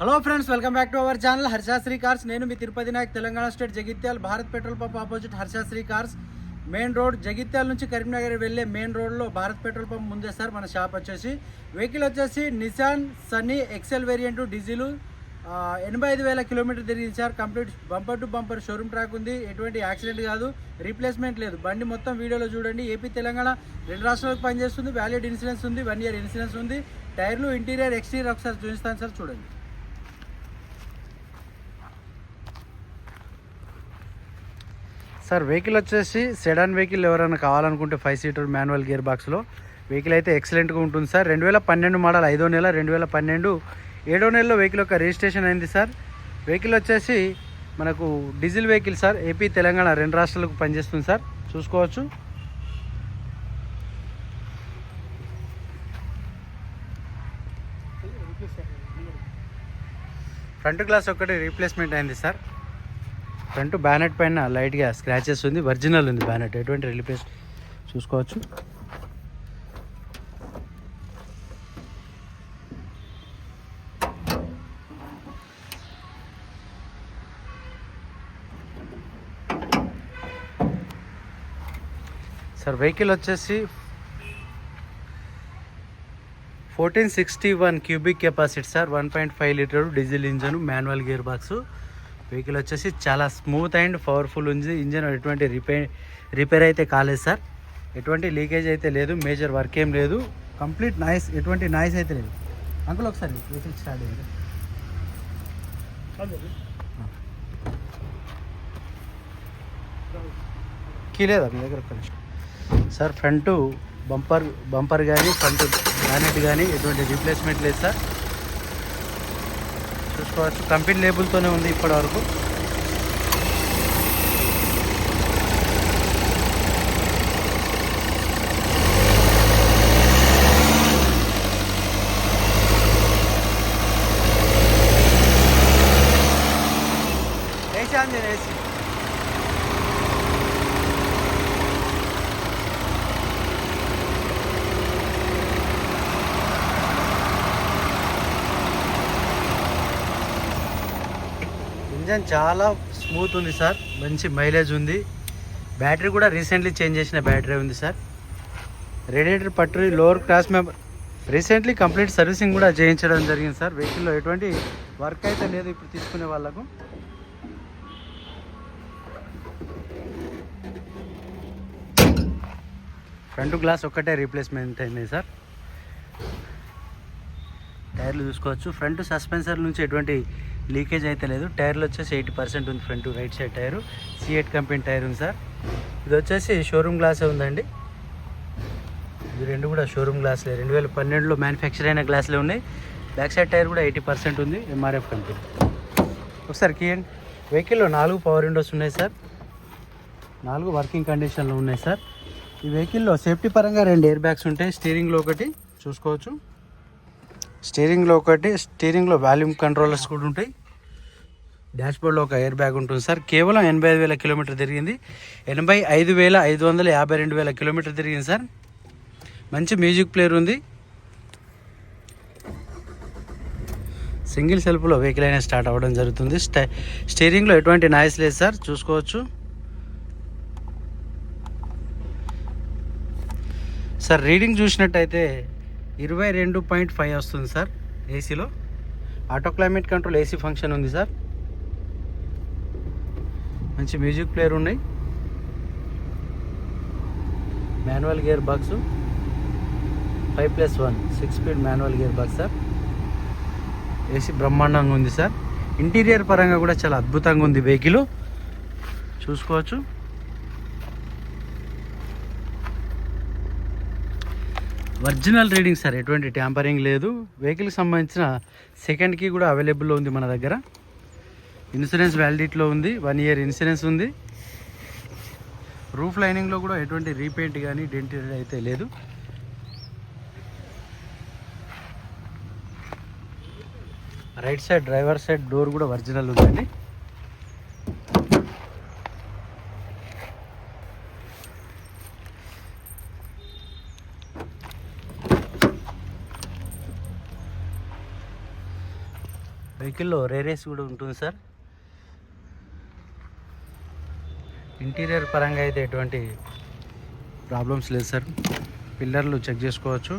Hello friends welcome back to our channel Harshasri cars నేను మీ Tirupati Nayak Telangana state Jagtial Bharat petrol pump opposite Harshasri cars. Main road Jagtial నుంచి కరీంనగర్ వెళ్ళే main రోడ్లో Bharat petrol pump ముందే sir మన shop వచ్చేసి. Vehicle వచ్చేసి Nissan Sunny XL variant diesel ఎనభై ఐదు వేల కిలోమీటర్ తిరిగింది sir. Complete bumper to bumper showroom track ఉంది. ఎటువంటి యాక్సిడెంట్ కాదు. రీప్లేస్మెంట్ లేదు. బండి మొత్తం వీడియోలో చూడండి. ఏపీ తెలంగాణ రెండు రాష్ట్రాలకు పనిచేస్తుంది. వ్యాలిడ్ ఇన్సూరెన్స్ ఉంది. వన్ ఇయర్ ఇన్సూరెన్స్ ఉంది. టైర్లు ఇంటీరియర్ ఎక్స్టీరియర్ ఒకసారి చూపిస్తాను సార్ చూడండి. సార్ వెహికల్ వచ్చేసి సెడాన్ వెహికల్ ఎవరైనా కావాలనుకుంటే ఫైవ్ సీటర్ మాన్యువల్ గేర్ బాక్స్లో వెహికల్ అయితే ఎక్సలెంట్గా ఉంటుంది సార్. రెండు వేల పన్నెండు మోడల్ ఐదో నెల రెండు వేల పన్నెండు ఏడో నెలలో వెహికల్ యొక్క రిజిస్ట్రేషన్ అయింది సార్. వెహికల్ వచ్చేసి మనకు diesel vehicle sir. AP Telangana రెండు రాష్ట్రాలకు పనిచేస్తుంది సార్. చూసుకోవచ్చు. ఫ్రంట్ గ్లాస్ ఒక్కటి రీప్లేస్మెంట్ అయింది సార్. ఫ్రంట్ బ్యానెట్ పైన లైట్గా స్క్రాచెస్ ఉంది ఒరిజినల్ ఉంది బ్యానెట్. ఎటువంటి రిలీపేస్ చూసుకోవచ్చు. సార్ వెహికల్ వచ్చేసి fourteen sixty one cubic capacity sir. One point five litre diesel engine manual gearbox. Vehicle వచ్చేసి చాలా స్మూత్ అండ్ పవర్ఫుల్ ఉంది. ఇంజన్ ఎటువంటి రిపేర్ రిపేర్ అయితే కాలేదు సార్. ఎటువంటి లీకేజ్ అయితే లేదు. మేజర్ వర్క్ ఏం లేదు. కంప్లీట్ నాయిస్ ఎటువంటి నాయిస్ అయితే లేదు. అంకుల్ ఒకసారి వెహికల్ స్టార్ట్ అయ్యింది కీ లేదా మీ దగ్గర సార్ ఫ్రంట్ బంపర్ బంపర్ కానీ ఫ్రంట్ బ్యానెట్ కానీ ఎటువంటి రీప్లేస్మెంట్ లేదు సార్. చూసుకోవచ్చు కంపెనీ లేబుల్తోనే ఉంది ఇప్పటి వరకు ఏసీ అంది ఏసీ ఇంజన్ చాలా స్మూత్ ఉంది సార్. మంచి మైలేజ్ ఉంది. బ్యాటరీ కూడా రీసెంట్లీ చేంజ్ చేసిన బ్యాటరీ ఉంది సార్. రేడియేటర్ పట్టు lower cross member recently complete servicing కూడా చేయించడం జరిగింది సార్. వెహికల్లో ఎటువంటి వర్క్ అయితే లేదు ఇప్పుడు తీసుకునే వాళ్ళకు. ఫ్రంట్ గ్లాస్ ఒక్కటే రీప్లేస్మెంట్ అయింది సార్. టైర్లు చూసుకోవచ్చు. ఫ్రంట్ సస్పెన్సర్ నుంచి ఎటువంటి లీకేజ్ అయితే లేదు. టైర్లు వచ్చేసి ఎయిటీ పర్సెంట్ ఉంది front right side tyre. CEAT company tyre ఉంది సార్. ఇది వచ్చేసి షోరూమ్ గ్లాసే ఉందండి. ఇది రెండు కూడా షోరూమ్ గ్లాస్లే. రెండు వేల పన్నెండులో మ్యానుఫ్యాక్చర్ అయిన గ్లాసులే ఉన్నాయి. బ్యాక్ సైడ్ టైర్ కూడా ఎయిటీ పర్సెంట్ ఉంది ఎంఆర్ఎఫ్ కంపెనీ. ఒకసారి కీయండి వెహికల్లో నాలుగు పవర్ విండోస్ ఉన్నాయి సార్. నాలుగు వర్కింగ్ కండిషన్లో ఉన్నాయి సార్. ఈ వెహికల్లో సేఫ్టీ పరంగా రెండు ఎయిర్ బ్యాగ్స్ ఉంటాయి. స్టీరింగ్లో ఒకటి చూసుకోవచ్చు. స్టీరింగ్లో ఒకటి స్టీరింగ్లో వాల్యూమ్ కంట్రోలర్స్ కూడా ఉంటాయి. డాష్బోర్డ్లో ఒక ఎయిర్ బ్యాగ్ ఉంటుంది సార్. కేవలం ఎనభై ఐదు వేల కిలోమీటర్ తిరిగింది. ఎనభై ఐదు వేల ఐదు వందల యాభై రెండు వేల కిలోమీటర్ తిరిగింది సార్. మంచి మ్యూజిక్ ప్లేయర్ ఉంది. సింగిల్ సెల్ఫ్లో వెహికల్ అయినా స్టార్ట్ అవ్వడం జరుగుతుంది. స్టే స్టీరింగ్లో ఎటువంటి నాయిస్ లేదు సార్. చూసుకోవచ్చు. సార్ రీడింగ్ చూసినట్టయితే ఇరవై రెండు పాయింట్ ఫైవ్ వస్తుంది సార్ ఏసీలో auto climate control AC function ఉంది సార్. మంచి మ్యూజిక్ ప్లేయర్ ఉన్నాయి. Manual gearbox five plus one six speed manual gearbox sir AC బ్రహ్మాండంగా ఉంది సార్. ఇంటీరియర్ పరంగా కూడా చాలా అద్భుతంగా ఉంది వెహికల్ చూసుకోవచ్చు. ఒరిజినల్ రీడింగ్ సార్ ఎటువంటి ట్యాంపరింగ్ లేదు. వెహికల్కి సంబంధించిన సెకండ్ కీ కూడా అవైలబుల్లో ఉంది మన దగ్గర. ఇన్సూరెన్స్ వ్యాలిడిటీలో ఉంది వన్ ఇయర్ ఇన్సూరెన్స్ ఉంది. రూఫ్ లైనింగ్లో కూడా ఎటువంటి రీపెయింట్ కానీ డెంటెడ్ అయితే లేదు. Right side driver side door కూడా ఒరిజినల్ ఉందండి. వెహికల్లో రేరేస్ కూడా ఉంటుంది సార్. ఇంటీరియర్ పరంగా అయితే ఎటువంటి ప్రాబ్లమ్స్ లేదు సార్. పిల్లర్లు చెక్ చేసుకోవచ్చు.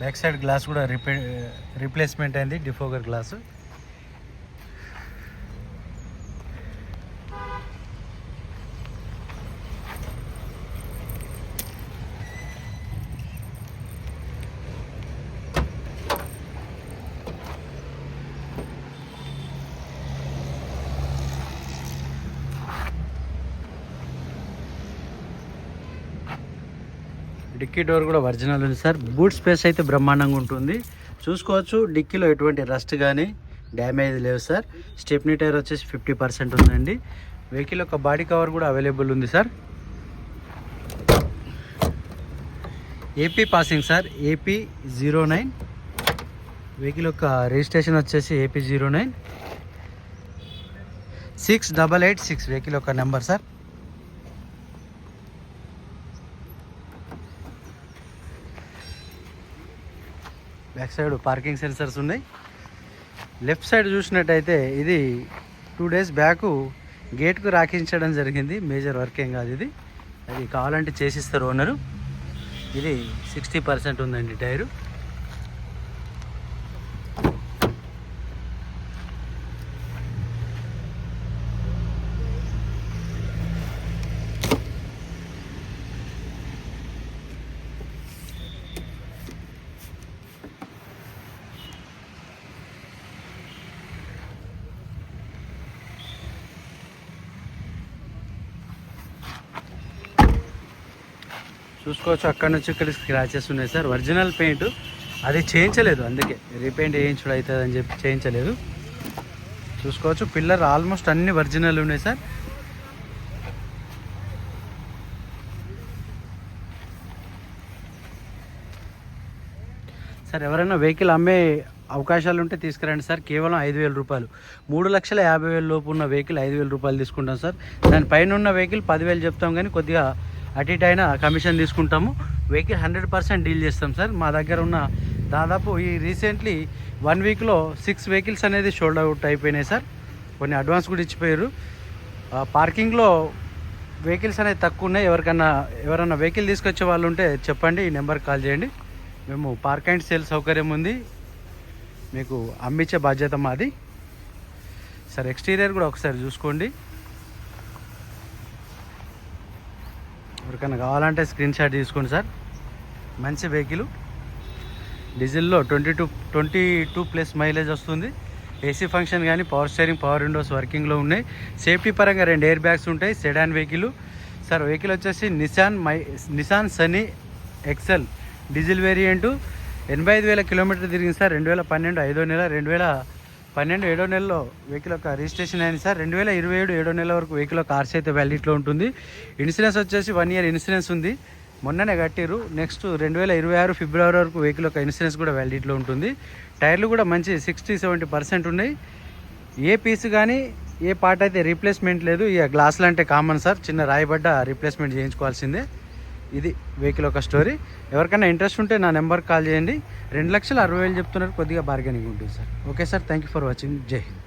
బ్యాక్ సైడ్ గ్లాస్ కూడా రిపే రీప్లేస్మెంట్ అయింది డిఫోగర్ గ్లాసు. డిక్కీ డోర్ కూడా ఒరిజినల్ ఉంది సార్. బూట్ స్పేస్ అయితే బ్రహ్మాండంగా ఉంటుంది. చూసుకోవచ్చు డిక్కీలో ఎటువంటి రస్ట్ కానీ డ్యామేజ్ లేవు సార్. స్టెప్నీ టైర్ వచ్చేసి ఫిఫ్టీ పర్సెంట్ ఉందండి. వెహికల్ యొక్క బాడీ కవర్ కూడా అవైలబుల్ ఉంది sir. AP passing sir AP zero nine. Vehicle యొక్క రిజిస్ట్రేషన్ వచ్చేసి AP zero nine. Six double eight six vehicle యొక్క number sir. Back side parking sensors ఉన్నాయి. Left side చూసినట్టయితే ఇది టూ డేస్ బ్యాక్ గేట్కు రాకించడం జరిగింది. మేజర్ వర్క్ ఏం కాదు ఇది. అది కావాలంటే చేసిస్తారు ఓనరు. ఇది సిక్స్టీ పర్సెంట్ ఉందండి టైరు. చూసుకోవచ్చు. అక్కడ నుంచి ఇక్కడ స్క్రాచెస్ ఉన్నాయి సార్. ఒరిజినల్ పెయింట్ అది చేయించలేదు. అందుకే రీపెయింట్ చేయించడం అవుతుంది అని చెప్పి చేయించలేదు. చూసుకోవచ్చు. పిల్లర్ ఆల్మోస్ట్ అన్ని ఒరిజినల్ ఉన్నాయి సార్. సార్ ఎవరైనా వెహికల్ అమ్మే అవకాశాలు ఉంటే తీసుకురండి సార్. కేవలం ఐదు వేల రూపాయలు. మూడు లక్షల యాభై వేల లోపు ఉన్న వెహికల్ ఐదు వేల రూపాయలు తీసుకుంటాం సార్. దానిపైన ఉన్న వెహికల్ పదివేలు చెప్తాం కానీ కొద్దిగా అటు ఇటు అయినా కమిషన్ తీసుకుంటాము. వెహికల్ హండ్రెడ్ పర్సెంట్ డీల్ చేస్తాం సార్. మా దగ్గర ఉన్న దాదాపు ఈ రీసెంట్లీ వన్ వీక్లో సిక్స్ వెహికల్స్ అనేది షోల్డ్ అవుట్ అయిపోయినాయి సార్. కొన్ని అడ్వాన్స్ కూడా ఇచ్చిపోయారు. పార్కింగ్లో వెహికల్స్ అనేది తక్కువ ఉన్నాయి. ఎవరికన్నా ఎవరన్నా వెహికల్ తీసుకొచ్చే వాళ్ళు ఉంటే చెప్పండి. ఈ నెంబర్కి కాల్ చేయండి. మేము పార్క్ అండ్ సేల్ సౌకర్యం ఉంది. మీకు అమ్మించే బాధ్యత మాది. సార్ ఎక్స్టీరియర్ కూడా ఒకసారి చూసుకోండి. ఎవరికైనా కావాలంటే స్క్రీన్ షాట్ తీసుకోండి సార్. మంచి vehicle డీజిల్లో twenty two twenty two plus mileage వస్తుంది. ఏసీ ఫంక్షన్ కానీ పవర్ స్టీరింగ్ పవర్ విండోస్ వర్కింగ్లో ఉన్నాయి. సేఫ్టీ పరంగా రెండు ఎయిర్ బ్యాగ్స్ ఉంటాయి సెడాన్ వెహికల్ సార్ వెహికల్ వచ్చేసి Nissan my Nissan Sunny XL diesel variant ఎనభై ఐదు వేల కిలోమీటర్ తిరిగింది సార్. రెండు వేల పన్నెండు ఐదో నెల రెండు వేల పన్నెండు ఏడో నెలలో వెహికల్ యొక్క రిజిస్ట్రేషన్ అయింది సార్. రెండు వేల ఇరవై ఏడు ఏడో నెల వరకు వెహికల్ కార్స్ అయితే వ్యాలిడిటీలో ఉంటుంది. ఇన్సూరెన్స్ వచ్చేసి వన్ ఇయర్ ఇన్సూరెన్స్ ఉంది. మొన్ననే కట్టిరు నెక్స్ట్ రెండు వేల ఇరవై ఆరు ఫిబ్రవరి వరకు వెహికల్ యొక్క ఇన్సూరెన్స్ కూడా వ్యాలిడిటీలో ఉంటుంది. టైర్లు కూడా మంచి సిక్స్టీ సెవెంటీ పర్సెంట్ ఉన్నాయి. ఏ పీస్ కానీ ఏ పార్ట్ అయితే రీప్లేస్మెంట్ లేదు. ఇక గ్లాసులు అంటే కామన్ సార్. చిన్న రాయబడ్డ రీప్లేస్మెంట్ చేయించుకోవాల్సిందే. ఇది వెహికల్ ఒక స్టోరీ. ఎవరికైనా ఇంట్రెస్ట్ ఉంటే నా నెంబర్ కాల్ చేయండి. రెండు లక్షల అరవై వేలు చెప్తున్నారు కొద్దిగా బార్గెనింగ్ ఉంటుంది sir. Okay sir thank you for watching Jai Hind.